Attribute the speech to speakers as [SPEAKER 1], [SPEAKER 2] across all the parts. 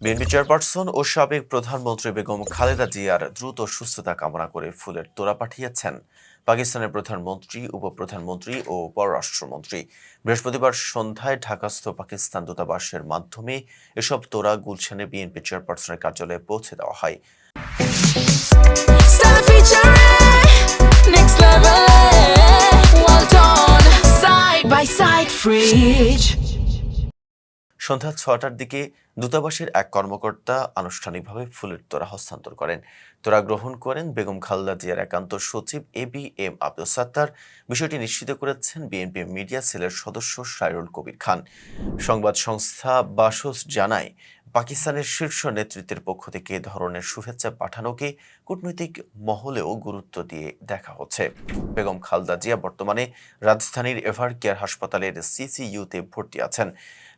[SPEAKER 1] BNP chairperson ও সাবেক প্রধানমন্ত্রী বেগম খালেদা জিয়ার দ্রুত সুস্থতা কামনা করে ফুলের তোড়া পাঠিয়েছেন পাকিস্তানের প্রধানমন্ত্রী উপপ্রধানমন্ত্রী ও পররাষ্ট্রমন্ত্রী বৃহস্পতিবার সন্ধ্যায় ঢাকাস্থ পাকিস্তান দূতাবাসের মাধ্যমে এসব তোড়া গুলশানে বিএনপি চেয়ারপারসনের কার্যালয়ে পৌঁছে দেওয়া হয়
[SPEAKER 2] next level. Well done, side by side, fridge.
[SPEAKER 1] সন্ধ্যা ছটার দিকে দূতাবাসের এক কর্মকর্তা আনুষ্ঠানিকভাবে ফুলের তোরা হস্তান্তর করেন। তোরা গ্রহণ করেন বেগম খালদা জিয়ার একান্ত সচিব A B M Abdul Sattar. বিষয়টি নিশ্চিত করেছেন বিএনপি মিডিয়া সেলের সদস্য সাইরুল কবির খান। সংবাদ সংস্থা বাসস জানায় পাকিস্তানের শীর্ষ নেতৃত্বের পক্ষ থেকে এ ধরনের শুভেচ্ছা পাঠানোকে কূটনৈতিক মহলেও গুরুত্ব দিয়ে দেখা হচ্ছে। বেগম খালদা জিয়া বর্তমানে রাজধানীর এভার কেয়ার হাসপাতালের সিসিইউতে ভর্তি আছেন।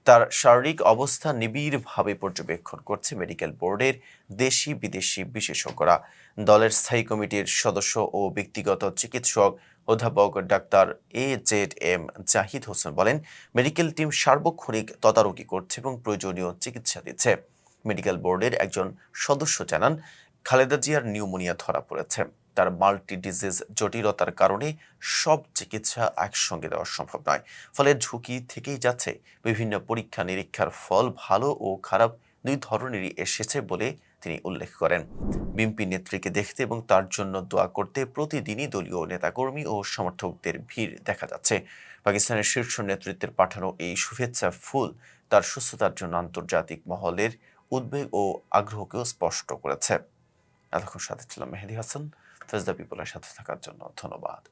[SPEAKER 1] তার শারীরিক অবস্থা নিবিড়ভাবে পর্যবেক্ষণ করছে মেডিকেল বোর্ডের দেশি বিদেশি বিশেষজ্ঞরা। দলের স্থায়ী কমিটির সদস্য ও ব্যক্তিগত চিকিৎসক অধ্যাপক doctor A Z M Zahid Hossain বলেন, মেডিকেল টিম সার্বক্ষণিক তদারকি করছে এবং প্রয়োজনীয় চিকিৎসা দিচ্ছে। মেডিকেল বোর্ডের একজন সদস্য জানান, খালেদা জিয়ার নিউমোনিয়া ধরা পড়েছে। তার মাল্টি ডিজিজ জটিলতার কারণে সব চিকিৎসা একসঙ্গে দেওয়া সম্ভব নয়। ফলে ঝুঁকি থেকেই যাচ্ছে। বিভিন্ন পরীক্ষা নিরীক্ষার ফল ভালো ও খারাপ দুই ধরনেরই এসেছে বলে তিনি উল্লেখ করেন। বিএনপি নেত্রীকে দেখতে এবং তার জন্য দোয়া করতে প্রতিদিনই দলীয় নেতাকর্মী ও সমর্থকদের ভিড় দেখা যাচ্ছে। পাকিস্তানের শীর্ষ নেতৃত্বের পাঠানো এই শুভেচ্ছা ফুল তার সুস্থতার জন্য আন্তর্জাতিক মহলের উদ্বেগ ও আগ্রহকেও স্পষ্ট করেছে। এতক্ষণ সাথে ছিলাম মেহেদি হাসান। ফেজদা পিপলের সাথে থাকার জন্য ধন্যবাদ।